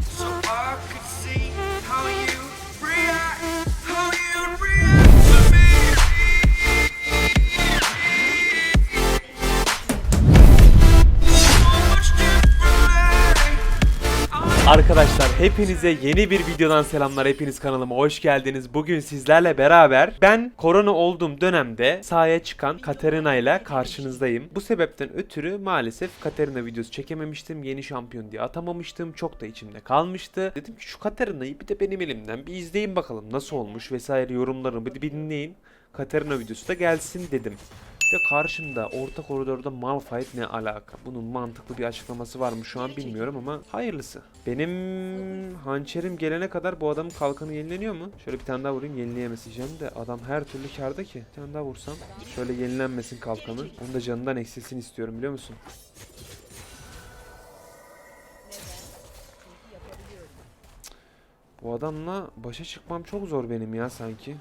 そう。Arkadaşlar hepinize yeni bir videodan selamlar. Hepiniz kanalıma hoş geldiniz. Bugün sizlerle beraber ben korona olduğum dönemde sahaya çıkan Katerina ile karşınızdayım. Bu sebepten ötürü maalesef Katerina videosu çekememiştim. Yeni şampiyon diye atamamıştım. Çok da içimde kalmıştı. Dedim ki şu Katerina'yı bir de benim elimden bir izleyin bakalım nasıl olmuş vesaire yorumlarını bir, dinleyin. Katerina videosu da gelsin dedim. De karşımda orta koridorda Malphite ne alaka? Bunun mantıklı bir açıklaması var mı şu an bilmiyorum ama hayırlısı. Benim hançerim gelene kadar bu adamın kalkanı yenileniyor mu? Şöyle bir tane daha vurayım yenileyemez diyeceğim de adam her türlü karda ki. Bir tane daha vursam şöyle yenilenmesin kalkanı. Onun da canından eksilsin istiyorum biliyor musun? Bu adamla başa çıkmam çok zor benim ya sanki.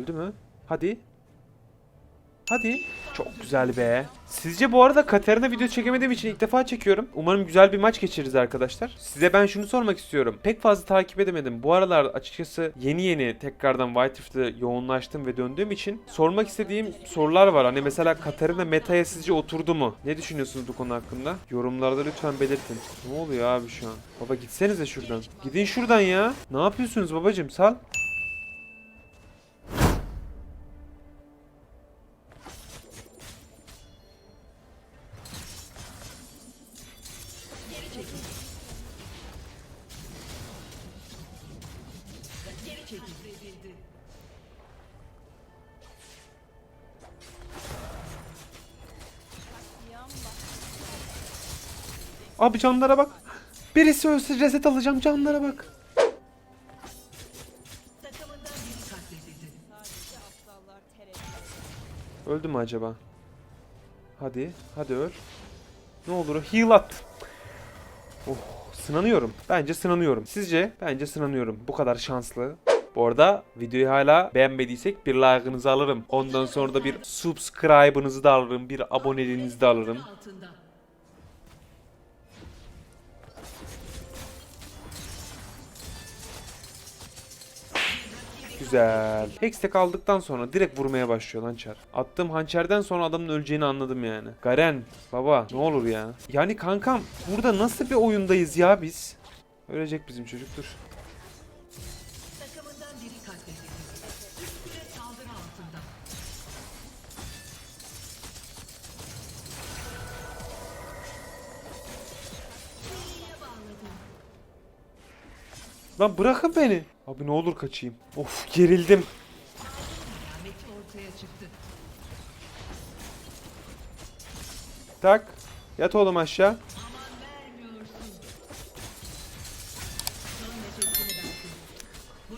Öldü mü? Hadi. Hadi. Çok güzel be. Sizce bu arada Katerina video çekemediğim için ilk defa çekiyorum. Umarım güzel bir maç geçiririz arkadaşlar. Size ben şunu sormak istiyorum. Pek fazla takip edemedim. Bu aralar açıkçası yeni yeni tekrardan White Rift'e yoğunlaştım ve döndüğüm için sormak istediğim sorular var. Hani mesela Katerina metaya sizce oturdu mu? Ne düşünüyorsunuz bu konu hakkında? Yorumlarda lütfen belirtin. Ne oluyor abi şu an? Baba gitsenize şuradan. Gidin şuradan ya. Ne yapıyorsunuz babacım? Sal. Abi canlara bak. Birisi ölse reset alacağım canlara bak. Öldü mü acaba? Hadi, hadi öl. Ne olur heal at. Oh, sınanıyorum. Bence sınanıyorum. Sizce? Bence sınanıyorum. Bu kadar şanslı. Bu arada videoyu hala beğenmediysek bir like'ınızı alırım. Ondan sonra da bir subscribe'ınızı da alırım. Bir aboneliğinizi de alırım. Güzel. Hextech aldıktan sonra direkt vurmaya başlıyor Char. Attığım hançerden sonra adamın öleceğini anladım yani. Garen baba ne olur ya. Yani kankam burada nasıl bir oyundayız ya biz? Ölecek bizim çocuk dur. Lan bırakın beni. Abi ne olur kaçayım. Of gerildim. Tak. Yat oğlum aşağı.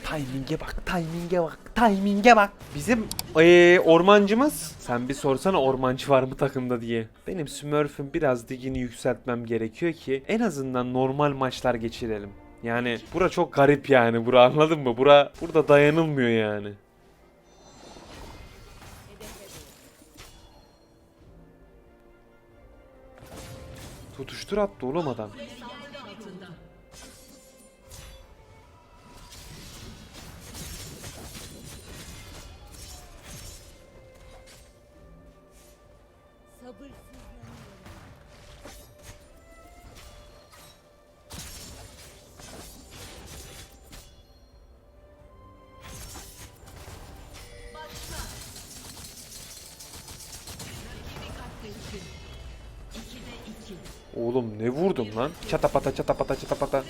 Timing'e bak, timing'e bak, timing'e bak. Bizim eee, ormancımız, sen bir sorsana ormancı var mı takımda diye. Benim Smurf'ün biraz digini yükseltmem gerekiyor ki en azından normal maçlar geçirelim. Yani bura çok garip yani bura anladın mı? Bura burada dayanılmıyor yani. Tutuştur attı oğlum adam. Oğlum ne vurdum lan? Çatapata çatapata çatapata.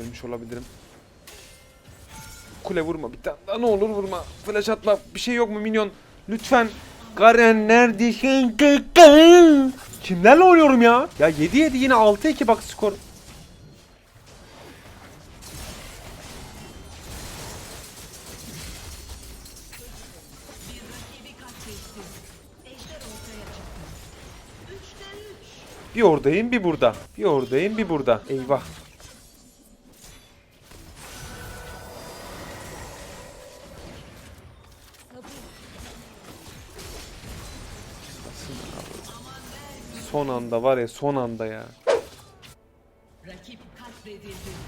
Ölmüş olabilirim. Kule vurma bir tane daha ne olur vurma. Flash atma bir şey yok mu minyon? Lütfen. Garen neredesin? Kimlerle oynuyorum ya? Ya 7-7 yine 6-2 bak skor. Bir oradayım bir burada. Bir oradayım bir burada. Eyvah. Son anda var ya son anda ya. Rakip katledildi.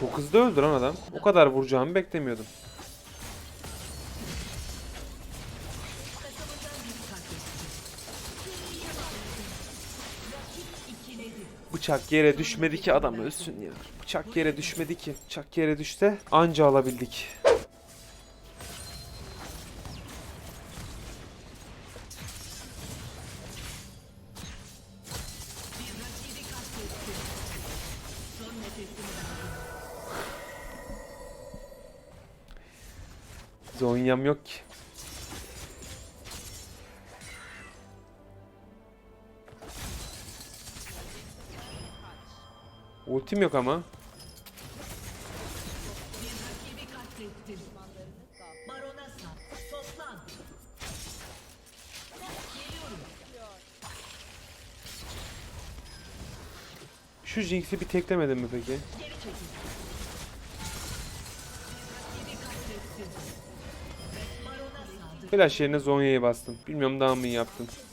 Çok hızlı öldü lan adam. O kadar vuracağımı beklemiyordum. Bıçak yere düşmedi ki adam ölsün ya. Bıçak yere düşmedi ki. Bıçak yere düşse anca alabildik. Zonyam yok ki. Ultim yok ama. Şu Jinx'i bir teklemedin mi peki? Flash yerine Zonya'yı bastın. Bilmiyorum daha mı iyi katledildi.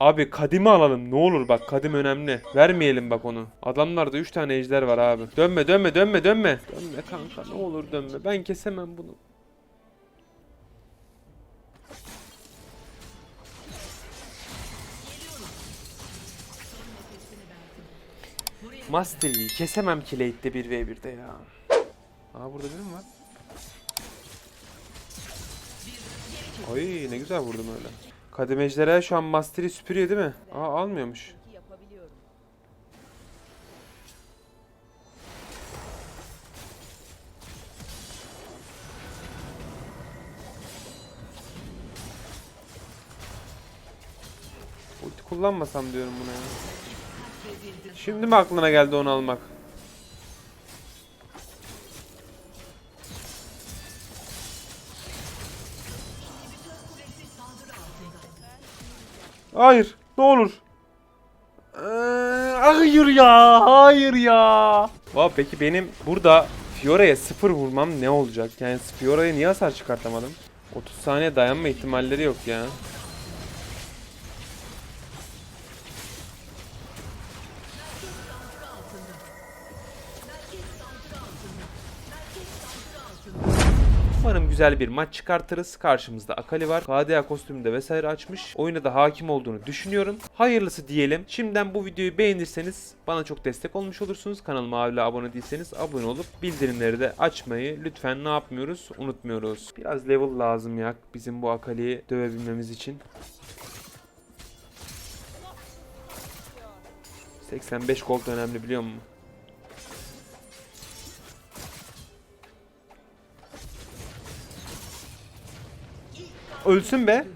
Abi kadimi alalım ne olur bak kadim önemli. Vermeyelim bak onu. Adamlarda 3 tane ejder var abi. Dönme dönme dönme dönme. Dönme kanka ne olur dönme. Ben kesemem bunu. Mastery'i kesemem ki late'de 1v1'de ya. Aa burada biri mi var? Ay ne güzel vurdum öyle. Kadim ejderha şu an Master'i süpürüyor değil mi? Aa almıyormuş. Ulti kullanmasam diyorum buna ya. Şimdi mi aklına geldi onu almak? Hayır, ne olur. Ee, hayır ya, hayır ya. Vay peki benim burada Fiora'ya sıfır vurmam ne olacak? Yani Fiora'ya niye hasar çıkartamadım? 30 saniye dayanma ihtimalleri yok ya. Umarım güzel bir maç çıkartırız. Karşımızda Akali var. KDA kostümünde vesaire açmış. Oyuna da hakim olduğunu düşünüyorum. Hayırlısı diyelim. Şimdiden bu videoyu beğenirseniz bana çok destek olmuş olursunuz. Kanalıma hala abone değilseniz abone olup bildirimleri de açmayı lütfen ne yapmıyoruz unutmuyoruz. Biraz level lazım ya bizim bu Akali'yi dövebilmemiz için. 85 gold önemli biliyor musun? Ölsün be.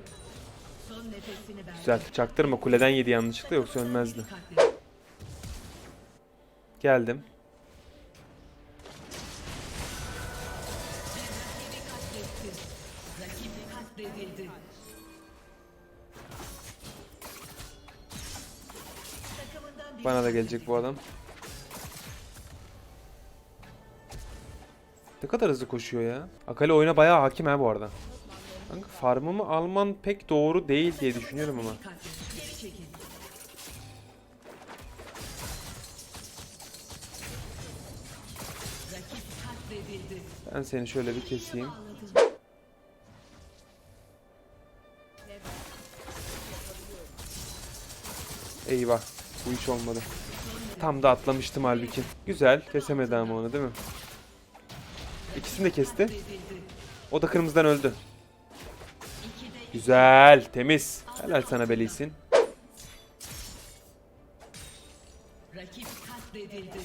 Güzel. Çaktırma kuleden yedi yanlışlıkla yoksa ölmezdi. Geldim. Bana da gelecek bu adam. Ne kadar hızlı koşuyor ya. Akali oyuna bayağı hakim ha bu arada. Kanka farmımı alman pek doğru değil diye düşünüyorum ama. Ben seni şöyle bir keseyim. Eyvah. Bu hiç olmadı. Tam da atlamıştım halbuki. Güzel. Kesemedi ama onu değil mi? İkisini de kesti. O da kırmızıdan öldü. Güzel. Temiz. Helal sana Belisin. Rakip katledildi.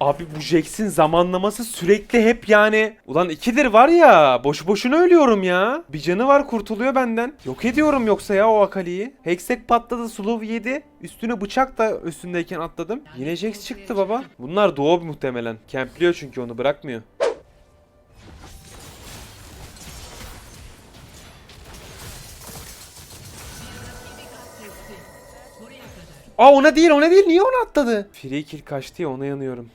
Abi bu Jax'in zamanlaması sürekli hep yani. Ulan ikidir var ya. Boşu boşuna ölüyorum ya. Bir canı var kurtuluyor benden. Yok ediyorum yoksa ya o Akali'yi. Hextech patladı Slow yedi. Üstüne bıçak da üstündeyken atladım. Yine Jax çıktı baba. Bunlar doğu muhtemelen. Kempliyor çünkü onu bırakmıyor. Aa ona değil ona değil. Niye ona atladı? Free kill kaçtı ya ona yanıyorum.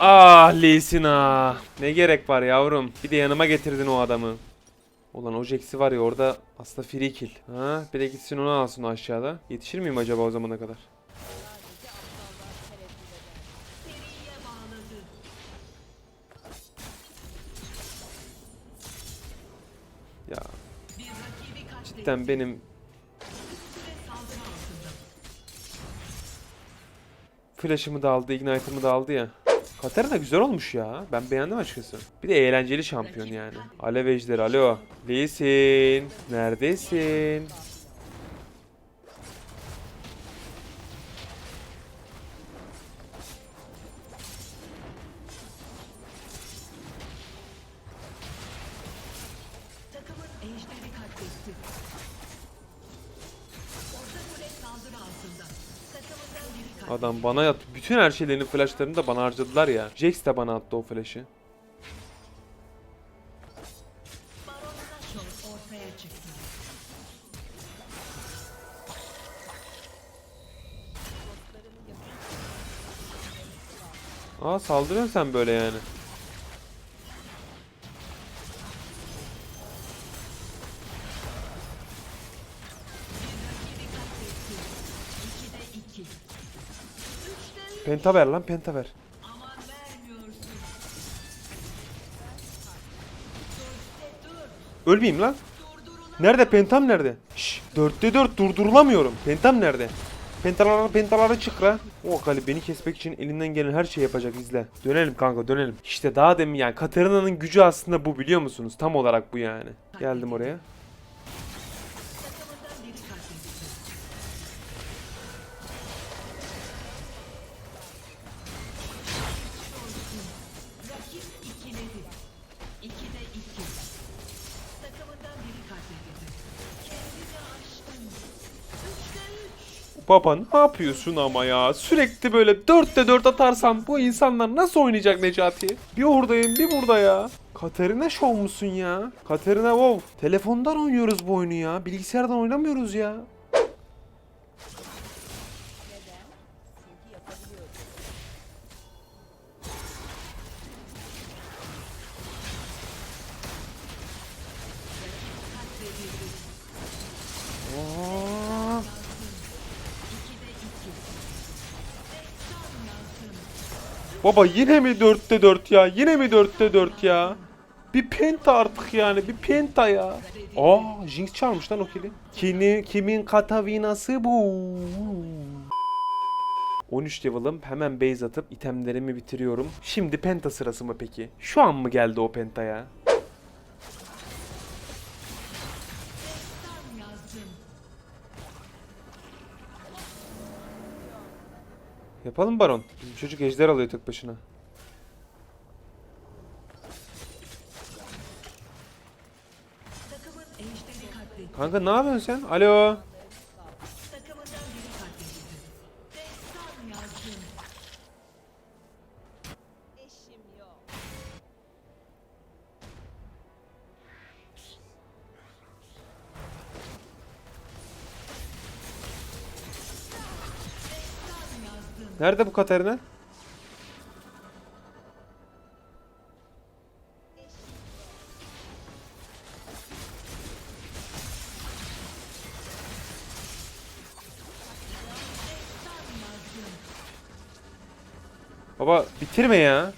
Ah Lee Sin ah. Ne gerek var yavrum. Bir de yanıma getirdin o adamı. Ulan o Jax'i var ya orada aslında free kill. Ha, bir de gitsin onu alsın aşağıda. Yetişir miyim acaba o zamana kadar? Ya cidden benim. Flash'ımı da aldı, Ignite'ımı da aldı ya. Katarina güzel olmuş ya. Ben beğendim açıkçası. Bir de eğlenceli şampiyon yani. Alev alo. Lee Sin, neredesin? Adam bana yat. Bütün her şeylerini, flashlarını da bana harcadılar ya. Jax de bana attı o flash'ı. Aa saldırıyorsun sen böyle yani. Penta ver lan penta ver. Dörtte. Ölmeyeyim lan. Nerede pentam nerede? Şşş 4'te 4 durdurulamıyorum. Pentam nerede? Pentalara pentalara çık la. O Akali beni kesmek için elinden gelen her şeyi yapacak izle. Dönelim kanka dönelim. İşte daha demin yani Katarina'nın gücü aslında bu biliyor musunuz? Tam olarak bu yani. Geldim oraya. Baba ne yapıyorsun ama ya? Sürekli böyle 4'te 4 atarsam bu insanlar nasıl oynayacak Necati? Bir oradayım bir burada ya. Katerina şov musun ya? Katerina wow. Telefondan oynuyoruz bu oyunu ya. Bilgisayardan oynamıyoruz ya. Baba yine mi 4'te 4 ya? Yine mi 4'te 4 ya? Bir penta artık yani. Bir penta ya. Aa, Jinx çalmış lan o kili. Kini, kimin katavinası bu? 13 level'ım. Hemen base atıp itemlerimi bitiriyorum. Şimdi penta sırası mı peki? Şu an mı geldi o penta ya? Yapalım baron. Bizim çocuk ejder alıyor tek başına. Kanka ne yapıyorsun sen? Alo. Nerede bu Katarina? Baba bitirme ya.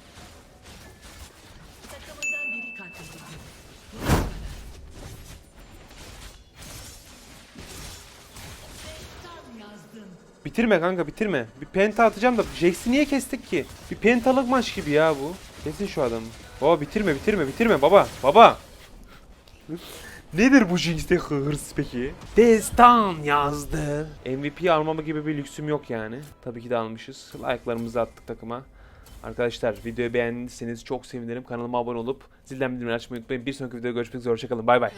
Bitirme kanka bitirme. Bir penta atacağım da Jax'i niye kestik ki? Bir pentalık maç gibi ya bu. Kesin şu adamı. Baba bitirme bitirme bitirme baba. Baba. Nedir bu Jinx'te hırs peki? Destan yazdı. MVP almama gibi bir lüksüm yok yani. Tabii ki de almışız. Like'larımızı attık takıma. Arkadaşlar videoyu beğendiyseniz çok sevinirim. Kanalıma abone olup zilden bildirimleri açmayı unutmayın. Bir sonraki videoda görüşmek üzere. Hoşçakalın. Bay bay.